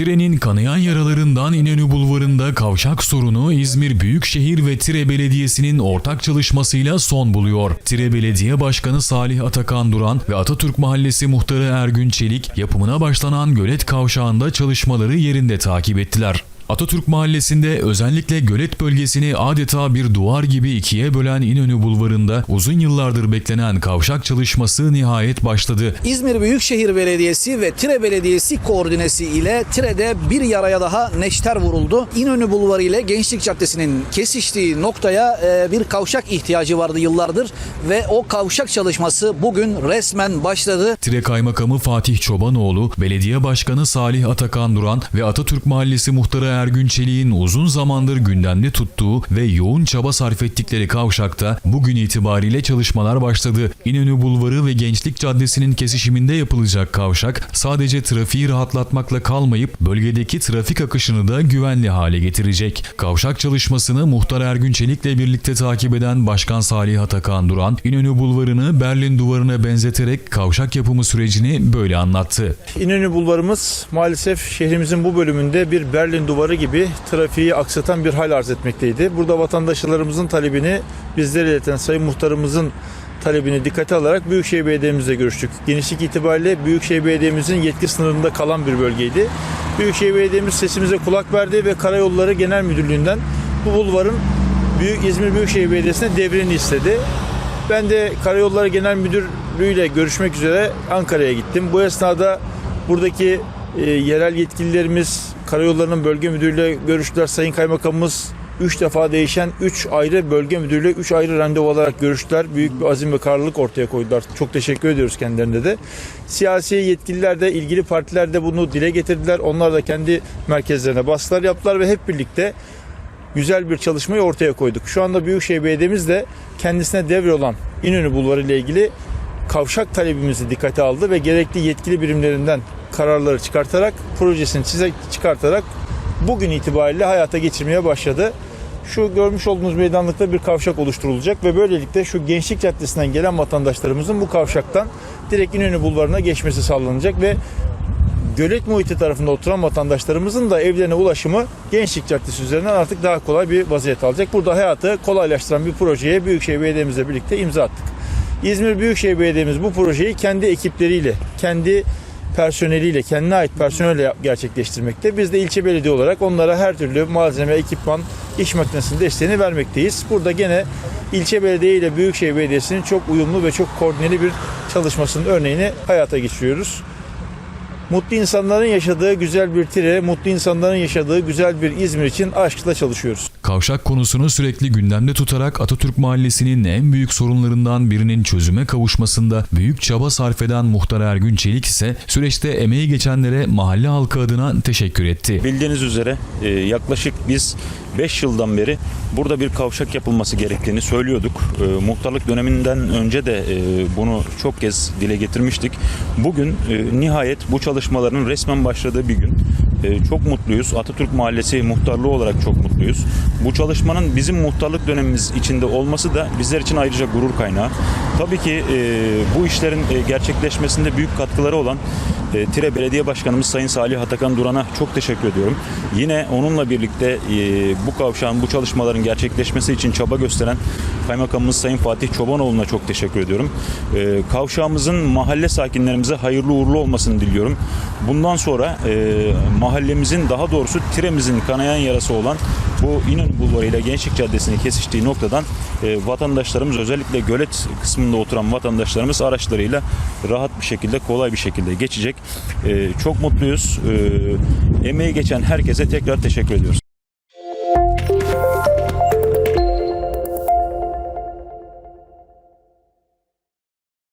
Tire'nin kanayan yaralarından İnönü Bulvarı'nda kavşak sorunu İzmir Büyükşehir ve Tire Belediyesi'nin ortak çalışmasıyla son buluyor. Tire Belediye Başkanı Salih Atakan Duran ve Atatürk Mahallesi Muhtarı Ergün Çelik yapımına başlanan gölet kavşağında çalışmaları yerinde takip ettiler. Atatürk Mahallesi'nde özellikle gölet bölgesini adeta bir duvar gibi ikiye bölen İnönü Bulvarı'nda uzun yıllardır beklenen kavşak çalışması nihayet başladı. İzmir Büyükşehir Belediyesi ve Tire Belediyesi koordinesi ile Tire'de bir yaraya daha neşter vuruldu. İnönü Bulvarı ile Gençlik Caddesi'nin kesiştiği noktaya e, bir kavşak ihtiyacı vardı yıllardır ve o kavşak çalışması bugün resmen başladı. Tire Kaymakamı Fatih Çobanoğlu, Belediye Başkanı Salih Atakan Duran ve Atatürk Mahallesi Muhtarı Ergün Çelik'in uzun zamandır gündemde tuttuğu ve yoğun çaba sarf ettikleri kavşakta bugün itibariyle çalışmalar başladı. İnönü Bulvarı ve Gençlik Caddesi'nin kesişiminde yapılacak kavşak sadece trafiği rahatlatmakla kalmayıp bölgedeki trafik akışını da güvenli hale getirecek. Kavşak çalışmasını Muhtar Ergün Çelik'le birlikte takip eden Başkan Salih Atakan Duran, İnönü Bulvarı'nı Berlin duvarına benzeterek kavşak yapımı sürecini böyle anlattı. İnönü Bulvarımız maalesef şehrimizin bu bölümünde bir Berlin duvarı gibi trafiği aksatan bir hal arz etmekteydi. Burada vatandaşlarımızın talebini bizlere ileten Sayın Muhtarımızın talebini dikkate alarak Büyükşehir Belediye'mizle görüştük. Genişlik itibariyle Büyükşehir Belediye'mizin yetki sınırında kalan bir bölgeydi. Büyükşehir Belediye'miz sesimize kulak verdi ve Karayolları Genel Müdürlüğü'nden bu bulvarın Büyük İzmir Büyükşehir Belediyesi'ne devrini istedi. Ben de Karayolları Genel Müdürlüğü ile görüşmek üzere Ankara'ya gittim. Bu esnada buradaki e, yerel yetkililerimiz, Karayolları'nın bölge müdürüyle görüştüler. Sayın Kaymakamımız 3 defa değişen 3 ayrı bölge müdürüyle 3 ayrı randevu alarak görüştüler. Büyük bir azim ve kararlılık ortaya koydular. Çok teşekkür ediyoruz kendilerine de. Siyasi yetkililer de ilgili partiler de bunu dile getirdiler. Onlar da kendi merkezlerine baskılar yaptılar ve hep birlikte güzel bir çalışmayı ortaya koyduk. Şu anda Büyükşehir Belediye'miz de kendisine devre olan İnönü Bulvarı ile ilgili kavşak talebimizi dikkate aldı ve gerekli yetkili birimlerinden kararları çıkartarak projesini çize çıkartarak bugün itibariyle hayata geçirmeye başladı. Şu görmüş olduğunuz meydanlıkta bir kavşak oluşturulacak ve böylelikle şu Gençlik Caddesi'nden gelen vatandaşlarımızın bu kavşaktan direkt İnönü Bulvarı'na geçmesi sağlanacak ve gölet muhiti tarafında oturan vatandaşlarımızın da evlerine ulaşımı Gençlik Caddesi üzerinden artık daha kolay bir vaziyet alacak. Burada hayatı kolaylaştıran bir projeye Büyükşehir Belediye'mizle birlikte imza attık. İzmir Büyükşehir Belediye'miz bu projeyi kendi ekipleriyle, kendi personeliyle, kendine ait personelle gerçekleştirmekte. Biz de ilçe belediye olarak onlara her türlü malzeme, ekipman, iş makinesinin desteğini vermekteyiz. Burada gene ilçe belediye ile Büyükşehir Belediyesi'nin çok uyumlu ve çok koordineli bir çalışmasının örneğini hayata geçiriyoruz. Mutlu insanların yaşadığı güzel bir Tire, mutlu insanların yaşadığı güzel bir İzmir için aşkla çalışıyoruz. Kavşak konusunu sürekli gündemde tutarak Atatürk Mahallesi'nin en büyük sorunlarından birinin çözüme kavuşmasında büyük çaba sarf eden Muhtar Ergün Çelik ise süreçte emeği geçenlere mahalle halkı adına teşekkür etti. Bildiğiniz üzere e, yaklaşık biz 5 yıldan beri burada bir kavşak yapılması gerektiğini söylüyorduk. E, Muhtarlık döneminden önce de e, bunu çok kez dile getirmiştik. Bugün nihayet bu çalışmaların resmen başladığı bir gün. E, Çok mutluyuz. Atatürk Mahallesi muhtarlığı olarak çok mutluyuz. Bu çalışmanın bizim muhtarlık dönemimiz içinde olması da bizler için ayrıca gurur kaynağı. Tabii ki e, bu işlerin e, gerçekleşmesinde büyük katkıları olan e, Tire Belediye Başkanımız Sayın Salih Atakan Duran'a çok teşekkür ediyorum. Yine onunla birlikte e, bu kavşağın, bu çalışmaların gerçekleşmesi için çaba gösteren Kaymakamımız Sayın Fatih Çobanoğlu'na çok teşekkür ediyorum. E, kavşağımızın mahalle sakinlerimize hayırlı uğurlu olmasını diliyorum. Bundan sonra e, mahallemizin daha doğrusu Tire'mizin kanayan yarası olan bu İnönü Bulvarı ile Gençlik Caddesi'ni kesiştiği noktadan e, vatandaşlarımız özellikle gölet kısmında oturan vatandaşlarımız araçlarıyla rahat bir şekilde kolay bir şekilde geçecek. E, çok mutluyuz. E, emeği geçen herkese tekrar teşekkür ediyoruz.